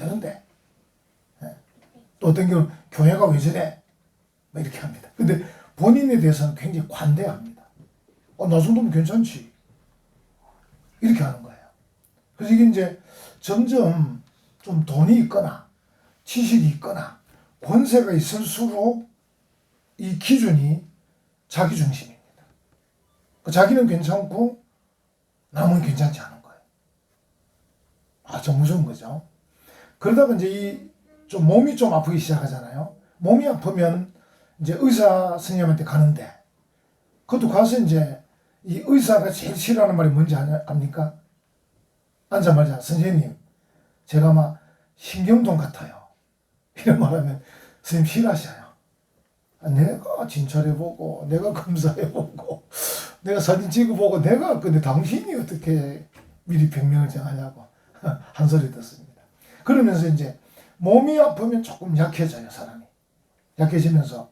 되는데. 예. 또 어떤 경우는 교회가 왜 저래? 뭐 이렇게 합니다. 근데 본인에 대해서는 굉장히 관대합니다. 어, 나 정도면 괜찮지. 이렇게 하는 거예요. 그래서 이게 이제 점점 좀 돈이 있거나 지식이 있거나 권세가 있을수록 이 기준이 자기 중심입니다. 그 자기는 괜찮고 남은 괜찮지 않은 거예요. 아, 좀 무서운 거죠. 그러다가 이제 이 좀 몸이 좀 아프기 시작하잖아요. 몸이 아프면 이제 의사 선생님한테 가는데 그것도 가서 이제 이 의사가 제일 싫어하는 말이 뭔지 압니까? 앉자마자 선생님 제가 막 신경통 같아요. 이런 말하면 선생님 싫어하셔요. 아, 내가 진찰해보고 내가 검사해보고 내가 사진 찍어보고 내가 근데 당신이 어떻게 미리 병명을 정하냐고 한 소리 듣습니다. 그러면서 이제 몸이 아프면 조금 약해져요 사람이 약해지면서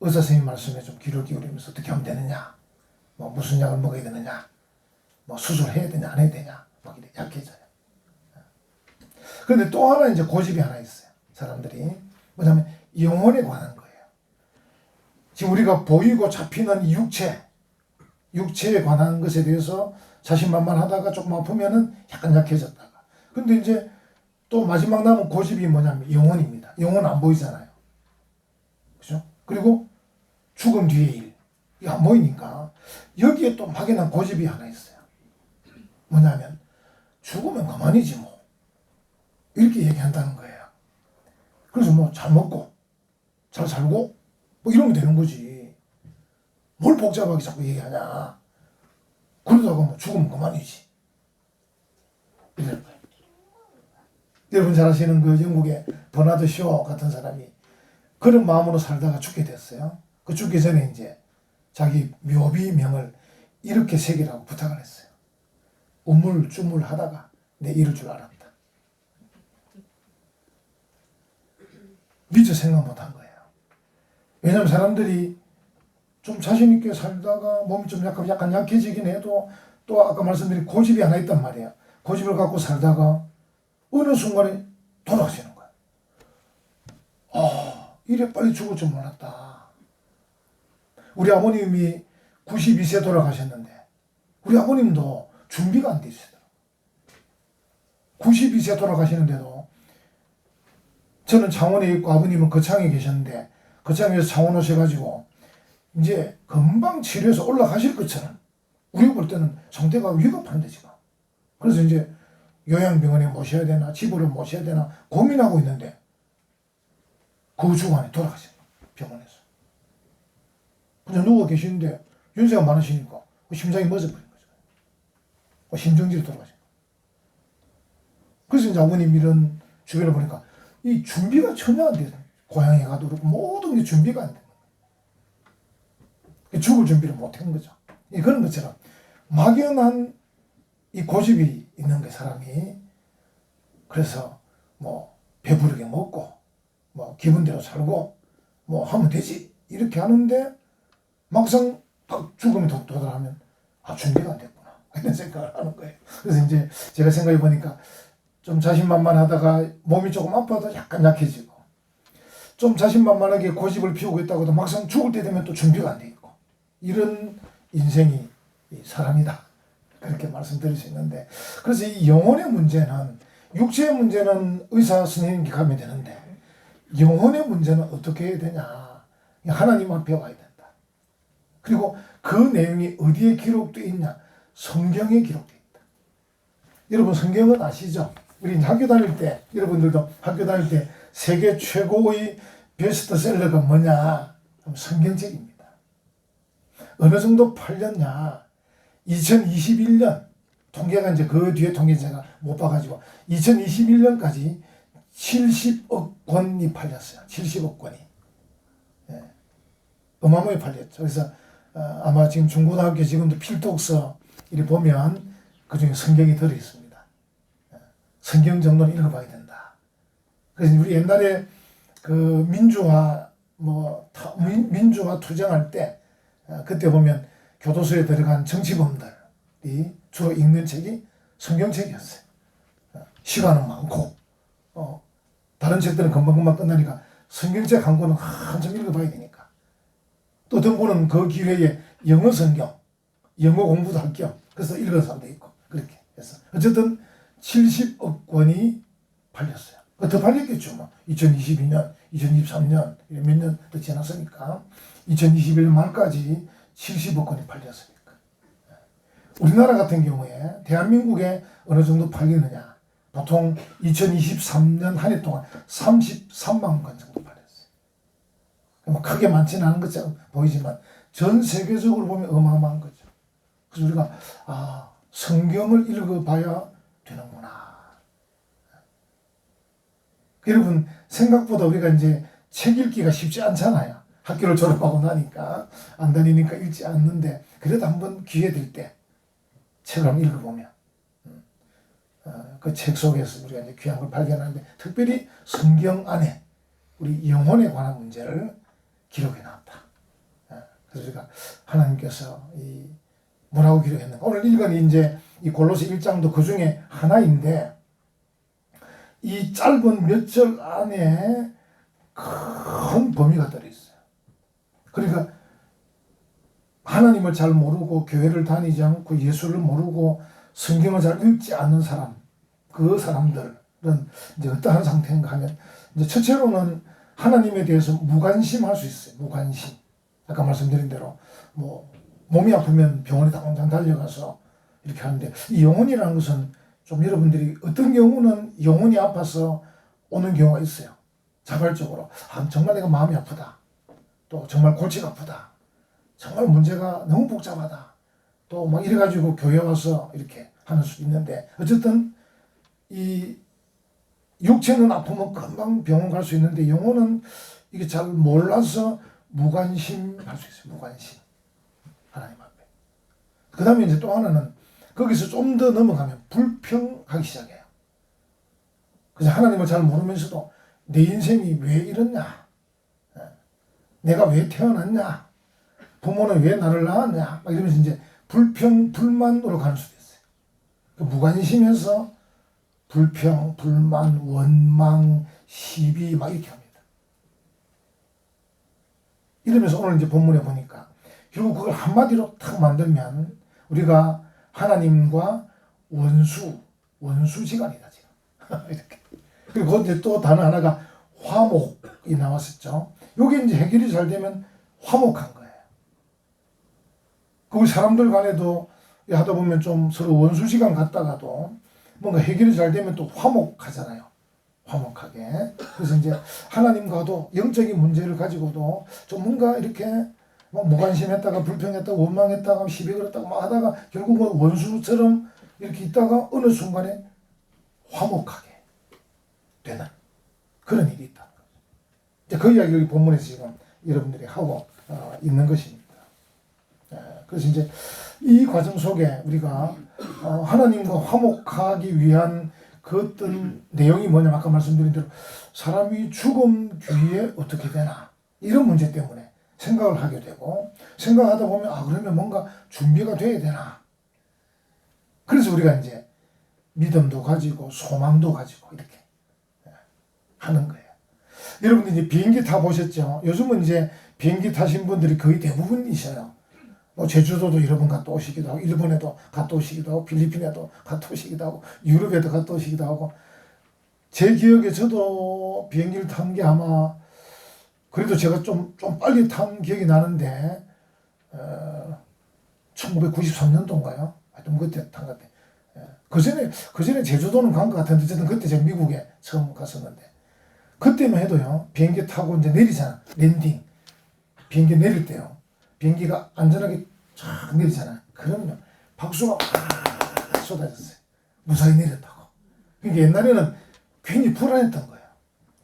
의사 선생님 말씀에 좀 귀를 기울이면서 어떻게 하면 되느냐 뭐 무슨 약을 먹어야 되느냐 뭐 수술해야 되냐 안 해야 되냐 막 이렇게 약해져요. 그런데 또 하나 이제 고집이 하나 있어요. 사람들이 뭐냐면 영혼에 관한 거예요. 지금 우리가 보이고 잡히는 이 육체, 육체에 관한 것에 대해서 자신만만하다가 조금 아프면은 약간 약해졌다가. 근데 이제 또 마지막 남은 고집이 뭐냐면 영혼입니다. 영혼 안 보이잖아요. 그죠? 그리고 죽음 뒤의 일. 이거 안 보이니까 여기에 또 막연한 고집이 하나 있어요. 뭐냐면 죽으면 가만히지 뭐. 이렇게 얘기한다는 거예요. 그래서 뭐 잘 먹고 잘 살고 뭐 이러면 되는 거지. 뭘 복잡하게 자꾸 얘기하냐. 그러다가 뭐 죽으면 그만이지. 여러분 잘 아시는 그 영국의 버나드 쇼 같은 사람이 그런 마음으로 살다가 죽게 됐어요. 그 죽기 전에 이제 자기 묘비 명을 이렇게 새기라고 부탁을 했어요. 우물쭈물 하다가 내 이럴 줄 알았다. 미처 생각 못 한 거예요. 왜냐면 사람들이 좀 자신있게 살다가 몸이 좀 약간, 약간 약해지긴 해도 또 아까 말씀드린 고집이 하나 있단 말이에요. 고집을 갖고 살다가 어느 순간에 돌아가시는 거예요. 아, 이래 빨리 죽을 줄 몰랐다. 우리 아버님이 92세 돌아가셨는데 우리 아버님도 준비가 안 돼 있어요. 92세 돌아가시는데도 저는 창원에 있고 아버님은 거창에 계셨는데 거창에서 창원 오셔가지고 이제 금방 치료해서 올라가실 것처럼 우리가 볼 때는 상태가 위급한데 지금 그래서 이제 요양병원에 모셔야 되나 집으로 모셔야 되나 고민하고 있는데 그 주간에 돌아가신 병원에서 그냥 누워 계시는데 연세가 많으시니까 그 심장이 멎어버린 거죠 그 심정지로 돌아가신 거예요 그래서 이제 아버님 이런 주변을 보니까 이 준비가 전혀 안 돼요. 고향에 가도 그렇고 모든 게 준비가 안 되는 거예요. 죽을 준비를 못 한 거죠. 이 그런 것처럼 막연한 이 고집이 있는 게 사람이 그래서 뭐 배부르게 먹고 뭐 기분대로 살고 뭐 하면 되지? 이렇게 하는데 막상 딱 죽음에 도- 도달하면 아 준비가 안 됐구나. 이런 생각을 하는 거예요. 그래서 이제 제가 생각해 보니까 좀 자신만만하다가 몸이 조금 아파도 약간 약해지고 좀 자신만만하게 고집을 피우고 있다고 도 막상 죽을 때 되면 또 준비가 안 돼 있고 이런 인생이 이 사람이다 그렇게 말씀드릴 수 있는데 그래서 이 영혼의 문제는 육체의 문제는 의사 선생님께 가면 되는데 영혼의 문제는 어떻게 해야 되냐 하나님 앞에 와야 된다 그리고 그 내용이 어디에 기록되어 있냐 성경에 기록되어 있다 여러분 성경은 아시죠? 우리 학교 다닐 때 여러분들도 학교 다닐 때 세계 최고의 베스트셀러가 뭐냐? 성경책입니다. 어느 정도 팔렸냐? 2021년 통계가 이제 그 뒤에 통계 제가 못 봐가지고 2021년까지 70억 권이 팔렸어요. 70억 권이. 예. 어마어마하게 팔렸죠. 그래서 어, 아마 지금 중고등학교 지금도 필독서 이리 보면 그 중에 성경이 들어있습니다. 성경 정도는 읽어봐야 된다. 그래서 우리 옛날에 그 민주화 뭐 타- 민- 민주화 투쟁할 때 어, 그때 보면 교도소에 들어간 정치범들이 주로 읽는 책이 성경책이었어요. 어, 시간은 많고 어, 다른 책들은 금방금방 끝나니까 성경책 한 권은 한참 읽어봐야 되니까. 또 어떤 분은 그 기회에 영어 성경, 영어 공부도 할 겸, 그래서 읽은 사람도 있고, 그렇게 해서. 어쨌든 70억 권이 팔렸어요. 더 팔렸겠죠. 뭐. 2022년, 2023년, 몇 년 더 지났으니까. 2021년 말까지 70억 권이 팔렸으니까. 우리나라 같은 경우에 대한민국에 어느 정도 팔리느냐. 보통 2023년 한 해 동안 33만 권 정도 팔렸어요. 뭐 크게 많지는 않은 것처럼 보이지만 전 세계적으로 보면 어마어마한 거죠. 그래서 우리가 아 성경을 읽어봐야 되는구나. 여러분 생각보다 우리가 이제 책 읽기가 쉽지 않잖아요. 학교를 졸업하고 나니까 안 다니니까 읽지 않는데 그래도 한번 기회 될 때 책을 한번 읽어보면 그 책 속에서 우리가 이제 귀한 걸 발견하는데 특별히 성경 안에 우리 영혼에 관한 문제를 기록해 놨다. 어, 그래서 우리가 하나님께서 이 뭐라고 기록했는가? 오늘 읽은 이제 이 골로새 1장도 그 중에 하나인데 이 짧은 몇 절 안에 큰 범위가 들어. 그러니까 하나님을 잘 모르고 교회를 다니지 않고 예수를 모르고 성경을 잘 읽지 않는 사람, 그 사람들은 이제 어떠한 상태인가 하면 이제 첫째로는 하나님에 대해서 무관심할 수 있어요. 무관심. 아까 말씀드린 대로 뭐 몸이 아프면 병원에 당장 달려가서 이렇게 하는데 이 영혼이라는 것은 좀 여러분들이 어떤 경우는 영혼이 아파서 오는 경우가 있어요. 자발적으로 아, 정말 내가 마음이 아프다. 또 정말 골치가 아프다. 정말 문제가 너무 복잡하다. 또 막 이래가지고 교회 와서 이렇게 하는 수 있는데 어쨌든 이 육체는 아프면 금방 병원 갈 수 있는데 영혼은 이게 잘 몰라서 무관심 할 수 있어요. 무관심. 하나님 앞에. 그 다음에 이제 또 하나는 거기서 좀 더 넘어가면 불평하기 시작해요. 그래서 하나님을 잘 모르면서도 내 인생이 왜 이렇냐? 예. 내가 왜 태어났냐? 부모는 왜 나를 낳았냐? 막 이러면서 이제 불평, 불만으로 가는 수도 있어요. 그 무관심에서 불평, 불만, 원망, 시비 막 이렇게 합니다. 이러면서 오늘 이제 본문에 보니까 결국 그걸 한마디로 탁 만들면 우리가 하나님과 원수, 원수지간이다 지금 이렇게. 그리고 이제 또 단어 하나가 화목이 나왔었죠. 요게 이제 해결이 잘 되면 화목한 거예요. 그 사람들 간에도 하다 보면 좀 서로 원수지간 갔다가도 뭔가 해결이 잘 되면 또 화목하잖아요. 화목하게. 그래서 이제 하나님과도 영적인 문제를 가지고도 좀 뭔가 이렇게 막 무관심했다가 불평했다가 원망했다가 시비 걸었다가 막 하다가 결국은 원수처럼 이렇게 있다가 어느 순간에 화목하게 되는 그런 일이 있다. 그 이야기 여기 본문에서 지금 여러분들이 하고 어, 있는 것입니다. 예, 그래서 이제 이 과정 속에 우리가 어, 하나님과 화목하기 위한 그 어떤 내용이 뭐냐면 아까 말씀드린 대로 사람이 죽음 뒤에 어떻게 되나 이런 문제 때문에 생각을 하게 되고 생각하다 보면 아 그러면 뭔가 준비가 돼야 되나 그래서 우리가 이제 믿음도 가지고 소망도 가지고 이렇게 예, 하는 거예요. 여러분들 이제 비행기 타 보셨죠? 요즘은 이제 비행기 타신 분들이 거의 대부분이셔요. 뭐 제주도도 여러 번 갔다 오시기도 하고 일본에도 갔다 오시기도 하고 필리핀에도 갔다 오시기도 하고 유럽에도 갔다 오시기도 하고 제 기억에 저도 비행기를 탄 게 아마 그래도 제가 좀, 좀 빨리 탄 기억이 나는데 어, 1993년도인가요? 하여튼 그때 탄 것 같아요. 그 전에, 그 전에 제주도는 간 것 같은데, 어쨌든 그때 제가 미국에 처음 갔었는데, 그때만 해도요, 비행기 타고 이제 내리잖아. 랜딩. 비행기 내릴 때요. 비행기가 안전하게 쫙 내리잖아. 그러면 박수가 막 쏟아졌어요. 무사히 내렸다고. 그러니까 옛날에는 괜히 불안했던 거예요.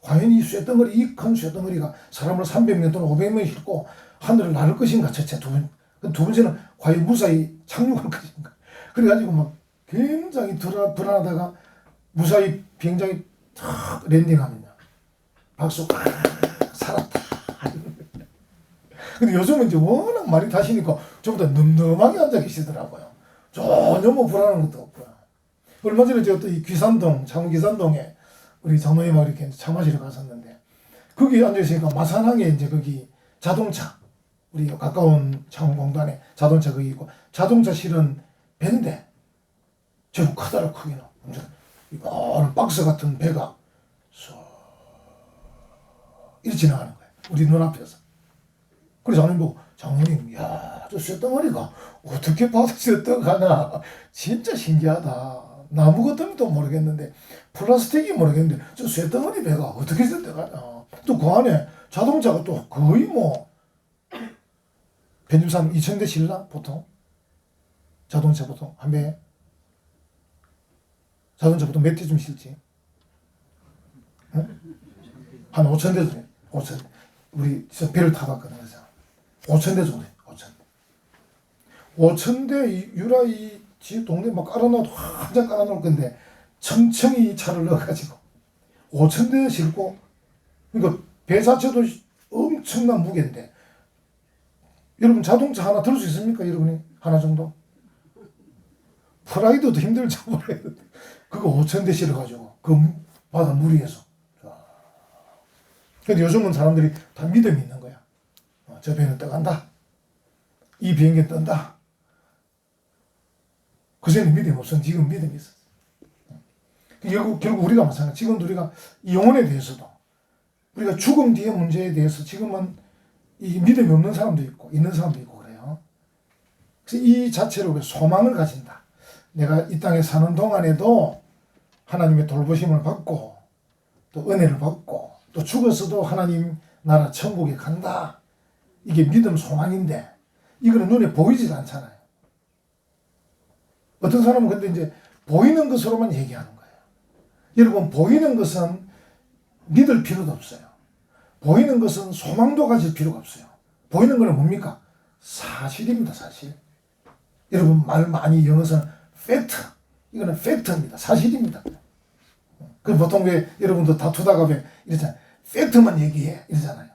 과연 이 쇠덩어리, 이 큰 쇠덩어리가 사람을 300명 또는 500명 싣고 하늘을 날을 것인가, 첫째, 두 번. 그두 번째는 과연 무사히 착륙할 것인가. 그래가지고 막 굉장히 불안, 불안하다가 무사히 비행장이 탁 랜딩하면요. 박수, 아, 살았다. 근데 요즘은 이제 워낙 많이 타시니까 좀더 늠름하게 앉아 계시더라고요. 전혀 뭐 불안한 것도 없고요. 얼마 전에 제가 또 이 귀산동, 창원 귀산동에 우리 장로님하고 이렇게 차 마시러 갔었는데 거기 앉아 있으니까 마산항에 이제 거기 자동차 우리 가까운 창원공단에 자동차 거기 있고 자동차 실은 배인데 제법 크더라 크기는 완전 이거는 박스 같은 배가 쏙 이렇게 지나가는 거예요. 우리 눈앞에서. 그래서 장로님 보고 장로님 야 저 쇳덩어리가 어떻게 봐도 쇳덩하나. 진짜 신기하다. 나무 같은도 모르겠는데 플라스틱이 모르겠는데 저 쇳덩어리 배가 어떻게 쇳덩하나. 또 그 안에 자동차가 또 거의 뭐 편집상 2천 대 실나 보통? 자동차 보통 한 배에 자동차 보통 몇 대쯤 실지? 응? 한 5천 대 정도 5천 대 우리 저 배를 타봤거든 그래서 5천 대 정도 5천. 대 5천 대 이- 유라이 집 동네 막 깔아놓아도 한장 깔아놓을 건데 청청이 이 차를 넣어가지고 5천 대 싣고 그러니까 배 자체도 엄청난 무게인데. 여러분 자동차 하나 들 수 있습니까 여러분이? 하나 정도? 프라이드도 모르겠는데 그거 5천 대 실어가지고 그 바다 물 위에서 근데 요즘은 사람들이 다 믿음이 있는 거야. 어, 저 배는 떠간다. 이 비행기 뜬다. 그전에 믿음이 없었는데 지금 믿음이 있었어. 결국, 결국 우리가 마찬가지. 지금도 우리가 이 영혼에 대해서도 우리가 죽음 뒤의 문제에 대해서 지금은 이 믿음이 없는 사람도 있고 있는 사람도 있고 그래요. 그래서 이 자체로 소망을 가진다. 내가 이 땅에 사는 동안에도 하나님의 돌보심을 받고 또 은혜를 받고 또 죽어서도 하나님 나라 천국에 간다. 이게 믿음 소망인데 이거는 눈에 보이질 않잖아요. 어떤 사람은 근데 이제 보이는 것으로만 얘기하는 거예요. 여러분 보이는 것은 믿을 필요도 없어요. 보이는 것은 소망도 가질 필요가 없어요. 보이는 거는 뭡니까? 사실입니다, 사실. 여러분 말 많이 영어에서는 팩트. 이거는 팩트입니다. 사실입니다. 그 보통 왜 여러분도 다투다가 왜 이러잖아요. 팩트만 얘기해. 이러잖아요.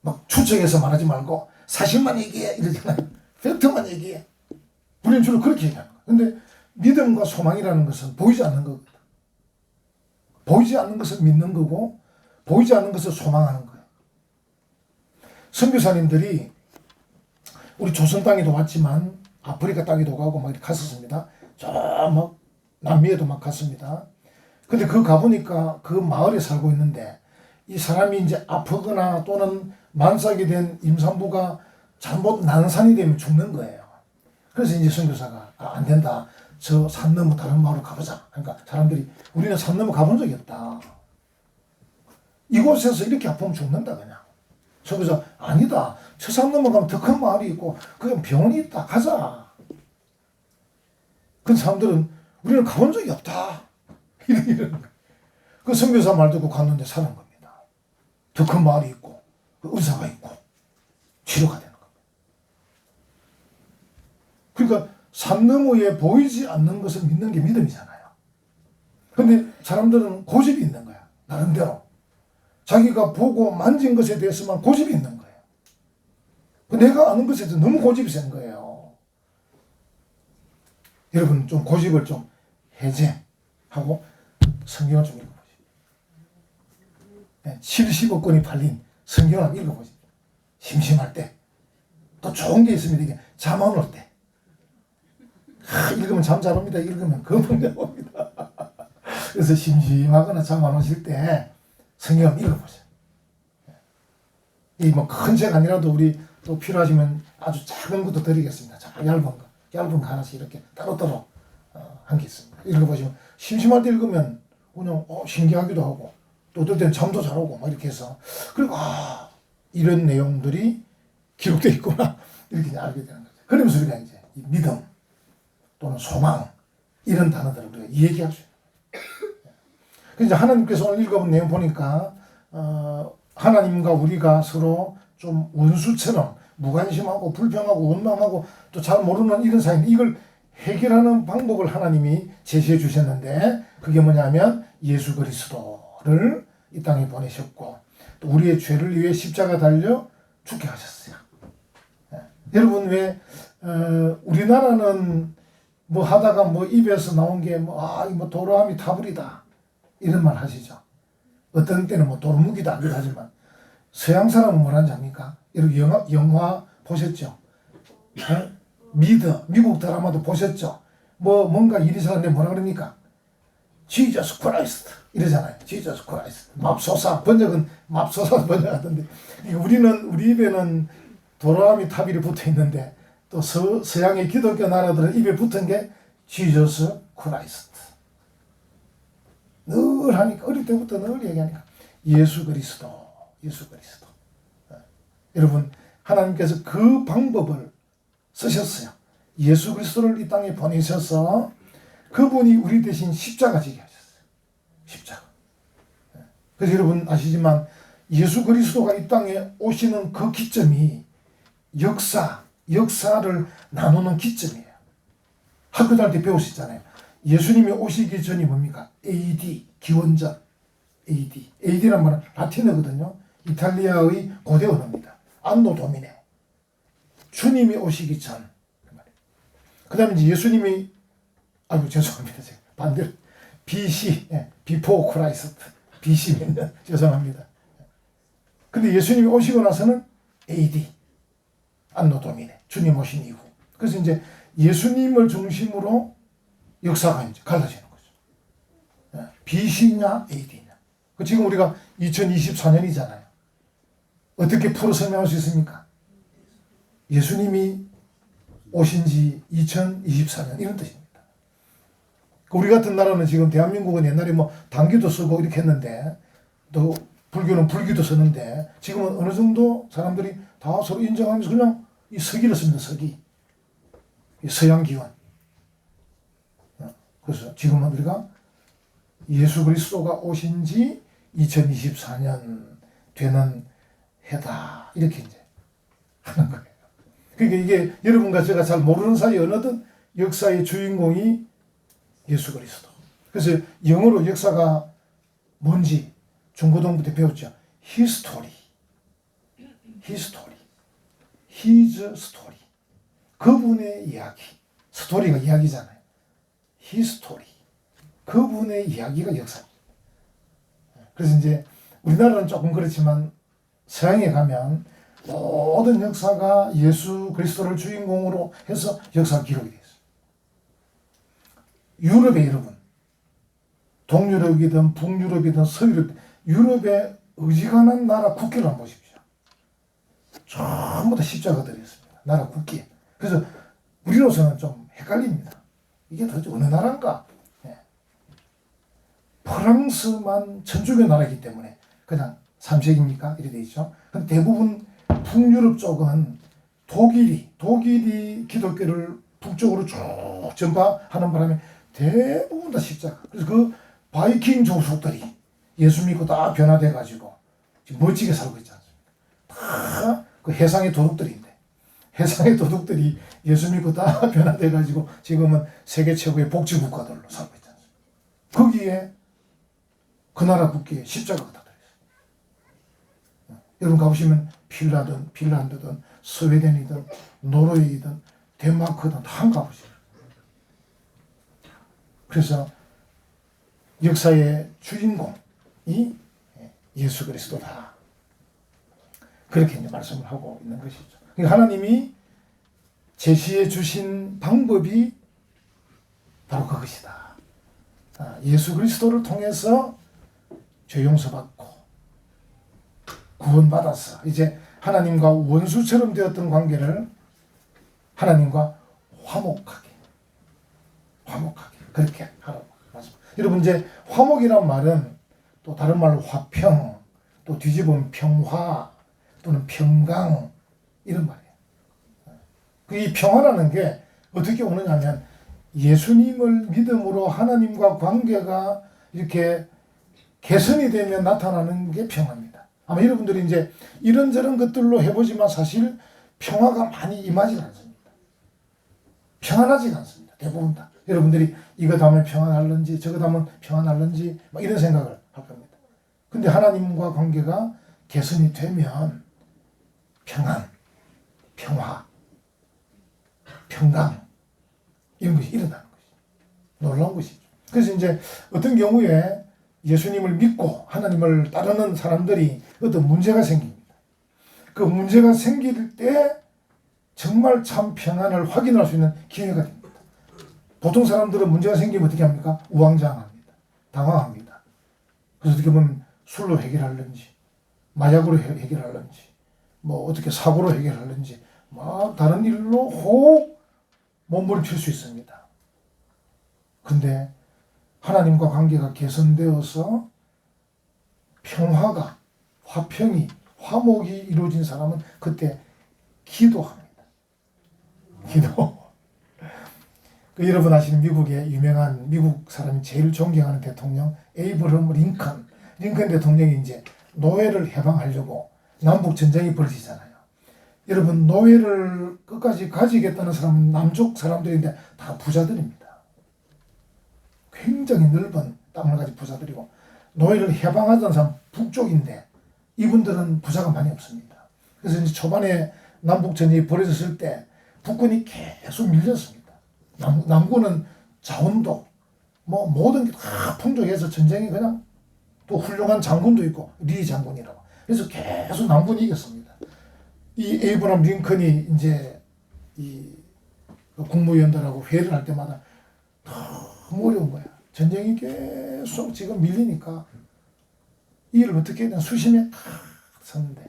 막 추측해서 말하지 말고 사실만 얘기해. 이러잖아요. 팩트만 얘기해. 우리는 주로 그렇게 얘기하는 거예요. 근데 믿음과 소망이라는 것은 보이지 않는 거거든. 보이지 않는 것을 믿는 거고 보이지 않는 것을 소망하는 거예요. 선교사님들이 우리 조선 땅에도 왔지만 아프리카 땅에도 가고 막 갔었습니다. 저막 남미에도 막 갔습니다. 근데 그 가보니까 그 마을에 살고 있는데 이 사람이 이제 아프거나 또는 만삭이 된 임산부가 잘못 난산이 되면 죽는 거예요. 그래서 이제 선교사가 아, 안 된다. 저 산 넘어 다른 마을로 가보자. 그러니까 사람들이 우리는 산 넘어 가본 적이 없다. 이곳에서 이렇게 아프면 죽는다 그냥. 선교사 아니다. 저 산 넘어가면 더 큰 마을이 있고 그게 병원이 있다. 가자. 그 사람들은 우리는 가본 적이 없다. 이런. 그 선교사 말 듣고 갔는데 사는 겁니다. 더 큰 마을이 있고 그 의사가 있고 치료가 되는 겁니다. 그러니까 산 너머에 보이지 않는 것을 믿는 게 믿음이잖아요. 근데 사람들은 고집이 있는 거야. 나름대로. 자기가 보고 만진 것에 대해서만 고집이 있는 거예요. 그 내가 아는 것에 대해서 너무 고집이 센 거예요. 여러분 좀 고집을 좀 해제하고 성경을 좀 읽어보시오. 70억 권이 팔린 성경을 한번 읽어보시오. 심심할 때. 또 좋은 게 있으면 이게 잠 안 올 때. 아, 읽으면 잠 잘 옵니다. 읽으면 금방 잘 옵니다. 그래서 심심하거나 잠 안 오실 때 성경 한번 읽어보세요. 이 뭐 큰 책 아니라도 우리 또 필요하시면 아주 작은 것도 드리겠습니다. 자, 얇은 거, 얇은 거 하나씩 이렇게 따로따로 어, 한게 있습니다. 읽어보시면 심심할 때 읽으면 그냥 어, 신기하기도 하고 또 어떨 때는 잠도 잘 오고 막 이렇게 해서. 그리고 아 이런 내용들이 기록되어 있구나. 이렇게 알게 되는 거죠. 그러면서 우리가 이제 이 믿음 또는 소망 이런 단어들을 우리가 얘기할 수 있는 그래서 하나님께서 오늘 읽어본 내용 보니까 어, 하나님과 우리가 서로 좀 원수처럼 무관심하고 불평하고 원망하고 또 잘 모르는 이런 사이인데 이걸 해결하는 방법을 하나님이 제시해 주셨는데 그게 뭐냐면 예수 그리스도 를이 땅에 보내셨고 또 우리의 죄를 위해 십자가 달려 죽게 하셨어요. 예. 여러분 왜 어, 우리나라는 뭐 하다가 뭐 입에서 나온 게뭐 아, 이뭐 도로함이 타불이다. 이런 말 하시죠. 어떤 때는 뭐 도루묵이도 하기도 하지만 서양 사람은 뭐라는지 압니까? 여러분 영화, 영화 보셨죠? 어? 미드, 미국 드라마도 보셨죠? 뭐 뭔가 일이 있었는데 뭐라 그럽니까? 지저스 크라이스트 이러잖아요. 지저스 크라이스트. 맙소사 번역은 맙소사 번역하던데 우리는 우리 입에는 도라미 탑일이 붙어 있는데 또 서, 서양의 기독교 나라들은 입에 붙은 게 지저스 크라이스트. 늘 하니까 어릴 때부터 늘 얘기하니까 예수 그리스도, 예수 그리스도. 어. 여러분 하나님께서 그 방법을 쓰셨어요. 예수 그리스도를 이 땅에 보내셔서 그분이 우리 대신 십자가 지게. 십자가. 예. 그래서 여러분 아시지만 예수 그리스도가 이 땅에 오시는 그 기점이 역사, 역사를 나누는 기점이에요. 학교 다닐 때 배우시잖아요. 예수님이 오시기 전이 뭡니까? AD, 기원전. AD. AD란 말은 라틴어거든요. 이탈리아의 고대 언어입니다. 안노 도미네. 주님이 오시기 전. 그 다음에 예수님이, 아이고, 죄송합니다. 반대로. BC, 예, before Christ. BC 몇 년, 죄송합니다. 근데 예수님이 오시고 나서는 AD. 안노 도미네. 주님 오신 이후. 그래서 이제 예수님을 중심으로 역사가 이제 갈라지는 거죠. 예, BC냐, AD냐. 그 지금 우리가 2024년이잖아요. 어떻게 풀어 설명할 수 있습니까? 예수님이 오신 지 2024년 이런 뜻입니다. 그 우리 같은 나라는 지금 대한민국은 옛날에 뭐 당기도 쓰고 이렇게 했는데 또 불교는 불기도 쓰는데 지금은 어느 정도 사람들이 다 서로 인정하면서 그냥 이 서기를 씁니다. 서기. 이 서양 기원. 어, 그래서 지금은 우리가 예수 그리스도가 오신 지 2024년 되는 해다. 이렇게 이제 하는 거예요. 그러니까 이게 여러분과 제가 잘 모르는 사이 어느든 역사의 주인공이 예수 그리스도. 그래서 영어로 역사가 뭔지 중고등부 때 배웠죠. 히스토리. 히스토리. 히즈 스토리. 그분의 이야기. 스토리가 이야기잖아요. 히스토리. 그분의 이야기가 역사입니다. 그래서 이제 우리나라는 조금 그렇지만 서양에 가면 모든 역사가 예수 그리스도를 주인공으로 해서 역사 기록이 있어요. 유럽에 여러분, 동유럽이든 북유럽이든 서유럽, 유럽의 의지가는 나라 국기를 한번 보십시오. 전부 다 십자가 들어있습니다. 나라 국기. 그래서 우리로서는 좀 헷갈립니다. 이게 도대체 어느 나라인가? 예. 프랑스만 천주교 나라이기 때문에 그냥 삼색입니까? 이렇게 돼 있죠. 근데 대부분 북유럽 쪽은 독일이 독일이 기독교를 북쪽으로 쭉 전파하는 바람에 대부분 다 십자가. 그래서 그 바이킹 조속들이 예수 믿고 다 변화돼 가지고 지금 멋지게 살고 있지 않습니까? 다 그 해상의 도둑들인데 해상의 도둑들이 예수 믿고 다 변화돼 가지고 지금은 세계 최고의 복지 국가들로 살고 있지 않습니까? 거기에 그 나라 국기에 십자가가 다 들어있어요. 여러분 가보시면 핀라든 핀란드든 스웨덴이든 노르웨이든 덴마크든 다 가보세요. 그래서 역사의 주인공이 예수 그리스도다. 그렇게 이제 말씀을 하고 있는 것이죠. 그러니까 하나님이 제시해 주신 방법이 바로 그것이다. 아, 예수 그리스도를 통해서 죄 용서받고 구원받아서 이제 하나님과 원수처럼 되었던 관계를 하나님과 화목하게 화목하게 그렇게 하라고 말씀. 여러분 이제 화목이란 말은 또 다른 말로 화평 또 뒤집으면 평화 또는 평강 이런 말이에요. 그이 평화라는 게 어떻게 오느냐면 예수님을 믿음으로 하나님과 관계가 이렇게 개선이 되면 나타나는 게 평화입니다. 아마 여러분들이 이제 이런저런 것들로 해보지만 사실 평화가 많이 임하지 않습니다. 평안하지 않습니다. 대부분 다. 여러분들이 이거 다음에 평안할런지 저거 다음에 평안할런지 막 이런 생각을 할 겁니다. 근데 하나님과 관계가 개선이 되면 평안, 평화, 평강 이런 것이 일어나는 것이죠. 놀라운 것이죠. 그래서 이제 어떤 경우에 예수님을 믿고 하나님을 따르는 사람들이 어떤 문제가 생깁니다. 그 문제가 생길 때 정말 참 평안을 확인할 수 있는 기회가 됩니다. 보통 사람들은 문제가 생기면 어떻게 합니까? 우왕좌왕합니다. 당황합니다. 그래서 어떻게 보면 술로 해결하는지, 마약으로 해- 해결하는지, 뭐 어떻게 사고로 해결하는지, 막 다른 일로 혹 몸부림칠 수 있습니다. 근데 하나님과 관계가 개선되어서 평화가 화평이 화목이 이루어진 사람은 그때 기도합니다. 기도. 그 여러분 아시는 미국의 유명한 미국 사람이 제일 존경하는 대통령 에이브럼 링컨. 링컨 대통령이 이제 노예를 해방하려고 남북 전쟁이 벌어지잖아요. 여러분 노예를 끝까지 가지겠다는 사람은 남쪽 사람들인데 다 부자들입니다. 굉장히 넓은 땅을 가진 부자들이고 노예를 해방하던 사람 북쪽인데 이분들은 부자가 많이 없습니다. 그래서 이제 초반에 남북 전쟁이 벌어졌을 때 북군이 계속 밀렸습니다. 남, 남군은 자원도 뭐 모든 게 다 풍족해서 전쟁이 그냥 또 훌륭한 장군도 있고 리 장군이라고 그래서 계속 남군이 이겼습니다. 이 에이브람 링컨이 이제 이 국무위원들하고 회의를 할 때마다 너무 어려운 거야. 전쟁이 계속 지금 밀리니까 이 일을 어떻게 해야 수심에 탁 섰는데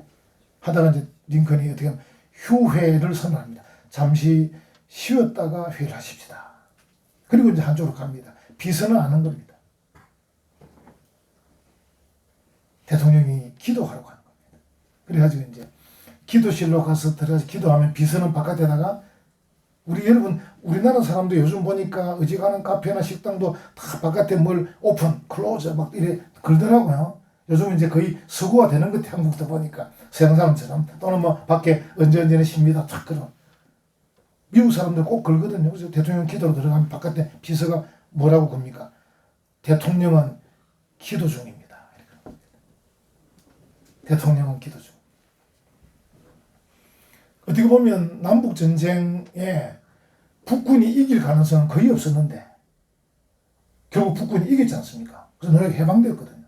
하다가 이제 링컨이 어떻게 하면 휴회를 선언합니다. 잠시 쉬었다가 회의를 하십시다. 그리고 이제 한쪽으로 갑니다. 비서는 안한 겁니다. 대통령이 기도하러 가는 겁니다. 그래가지고 이제 기도실로 가서 들어가서 기도하면 비서는 바깥에다가 우리 여러분 우리나라 사람도 요즘 보니까 어지간한 카페나 식당도 다 바깥에 뭘 오픈, 클로즈 막 이래 걸더라고요. 요즘 이제 거의 서구화 되는 것 한국도 보니까 서양 사람처럼 또는 뭐 밖에 언제 언제는 십니다 탁 그런 미국 사람들 꼭 걸거든요. 그래서 대통령 기도로 들어가면 바깥에 비서가 뭐라고 겁니까? 대통령은 기도 중입니다. 이렇게. 대통령은 기도 중. 어떻게 보면 남북 전쟁에 북군이 이길 가능성은 거의 없었는데 결국 북군이 이겼지 않습니까? 그래서 노예가 해방되었거든요.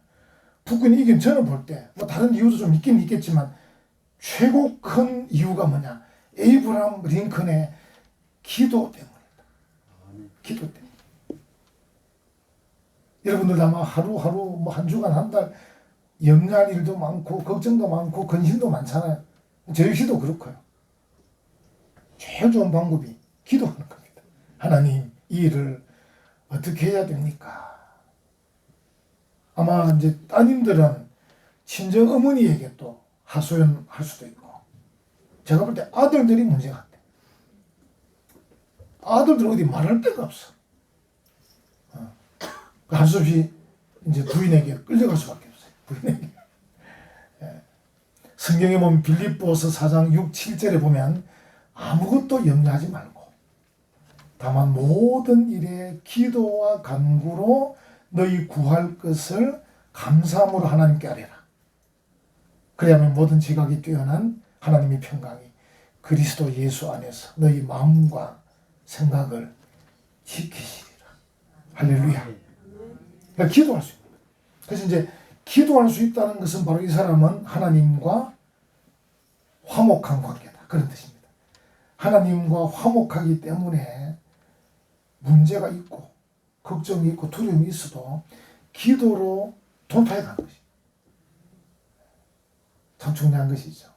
북군이 이긴 저는 볼 때 뭐 다른 이유도 좀 있긴 있겠지만 최고 큰 이유가 뭐냐? 에이브람 링컨의 기도 때문이다. 기도 때문에. 여러분들 아마 하루하루 뭐 한 주간 한 달 염려할 일도 많고 걱정도 많고 근심도 많잖아요. 저 역시도 그렇고요. 제일 좋은 방법이 기도하는 겁니다. 하나님 이 일을 어떻게 해야 됩니까? 아마 이제 따님들은 친정 어머니에게 또 하소연할 수도 있고 제가 볼 때 아들들이 문제 같 아. 아들들 어디 말할 데가 없어. 어. 없이 이제 부인에게 끌려갈 수밖에 없어요. 부인에게. 예. 성경에 보면 빌립보서 4장 6, 7절에 보면 아무것도 염려하지 말고 다만 모든 일에 기도와 간구로 너희 구할 것을 감사함으로 하나님께 아뢰라. 그래야만 모든 지각이 뛰어난 하나님의 평강이 그리스도 예수 안에서 너희 마음과 생각을 지키시리라. 할렐루야. 그러니까 기도할 수 있는. 그래서 이제 기도할 수 있다는 것은 바로 이 사람은 하나님과 화목한 관계다. 그런 뜻입니다. 하나님과 화목하기 때문에 문제가 있고 걱정이 있고 두려움이 있어도 기도로 돌파해 가는 것이 참 중요한 것이죠.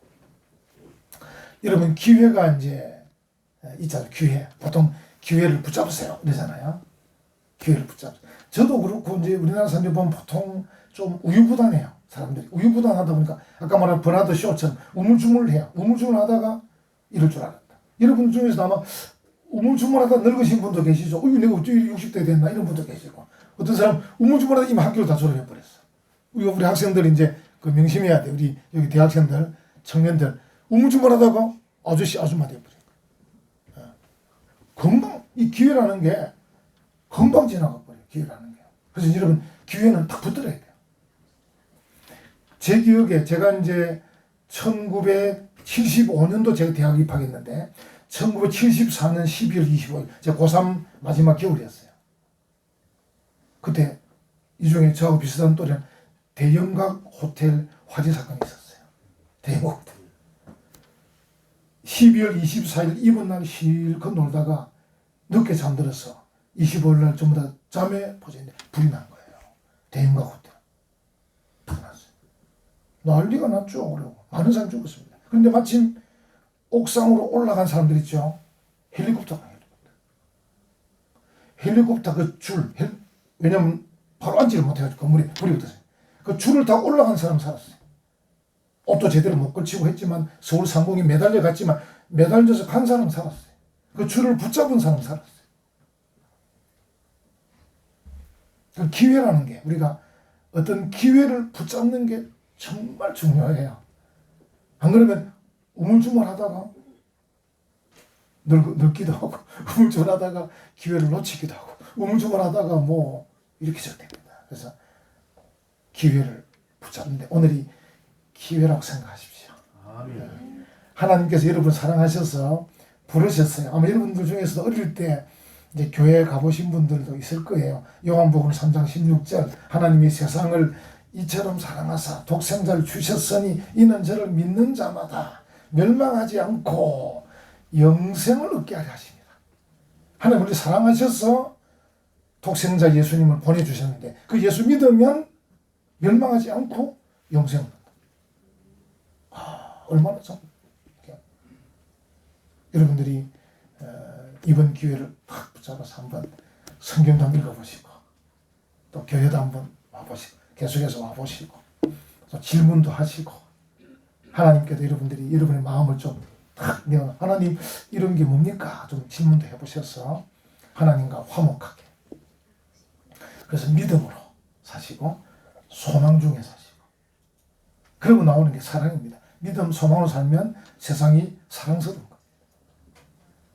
여러분 기회가 이제 있잖아요. 기회. 보통 기회를 붙잡으세요. 이러잖아요. 기회를 붙잡. 저도 그렇고 이제 우리나라 사람들 보면 보통 좀 우유부단해요. 사람들이 우유부단하다 보니까 아까 말한 버나드 쇼처럼 우물쭈물 해요. 우물쭈물 하다가 이럴 줄 알았다. 여러분 중에서 아마 우물쭈물하다 늙으신 분도 계시죠. 어이 내가 어째 60대 됐나 이런 분도 계시고 어떤 사람 우물쭈물하다 이미 학교를 다 졸업해 버렸어. 우리 우리 학생들 이제 그 명심해야 돼. 우리 여기 대학생들 청년들 우물쭈물하다가 아저씨 아줌마 돼버려. 어. 금방 이 기회라는 게 금방 지나가 버려. 기회라는 게. 그래서 여러분 기회는 딱 붙들어야 돼요. 제 기억에 제가 이제 1975년도 제가 대학 입학했는데 1974년 12월 25일 제가 고3 마지막 겨울이었어요. 그때 이 중에 저하고 비슷한 또래는 대형각 호텔 화재 사건이 있었어요. 대형각 호텔. 12월 24일 이번 날 실컷 놀다가 늦게 잠들어서 25일 날 전부 다 잠에 퍼졌는데 불이 난 거예요. 대형각 호텔. 불이 났어요. 난리가 났죠. 그리고 많은 사람이 죽었습니다. 그런데 마침 옥상으로 올라간 사람들 있죠. 헬리콥터가 헬리콥터. 헬리콥터 그 줄, 헬, 왜냐면 바로 앉지를 못해가지고 건물이 불이 붙었어요. 그 줄을 다 올라간 사람 살았어요. 옷도 제대로 못 걸치고 했지만 서울 상공에 매달려 갔지만 매달려서 간 사람 살았어요. 그 줄을 붙잡은 사람 살았어요. 그 기회라는 게 우리가 어떤 기회를 붙잡는 게 정말 중요해요. 안 그러면 우물쭈물 하다가 늙, 늙기도 하고 우물쭈물 하다가 기회를 놓치기도 하고 우물쭈물 하다가 뭐 이렇게 시작됩니다. 그래서 기회를 붙잡는데 오늘이 기회라고 생각하십시오. 아멘. 하나님께서 여러분 사랑하셔서 부르셨어요. 아마 여러분들 중에서도 어릴 때 이제 교회 가보신 분들도 있을 거예요. 요한복음 3장 16절 하나님이 세상을 이처럼 사랑하사 독생자를 주셨으니 이는 저를 믿는 자마다 멸망하지 않고 영생을 얻게 하려 하십니다. 하나님 우리 사랑하셔서 독생자 예수님을 보내주셨는데 그 예수 믿으면 멸망하지 않고 얻는다. 아, 얼마나 참 여러분들이 어, 이번 기회를 탁 붙잡아서 한번 성경도 한번 읽어보시고 또 교회도 한번 와보시고 계속해서 와보시고 또 질문도 하시고 하나님께도 여러분들이 여러분의 마음을 좀탁 내어 하나님 이런 게 뭡니까 좀 질문도 해보셔서 하나님과 화목하게 그래서 믿음으로 사시고 소망 중에 사시고 그러고 나오는 게 사랑입니다. 믿음 소망으로 살면 세상이 사랑스러운 거예요.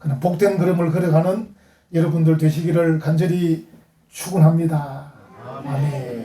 그는 복된 걸음을 걸어가는 여러분들 되시기를 간절히 축원합니다. 아멘.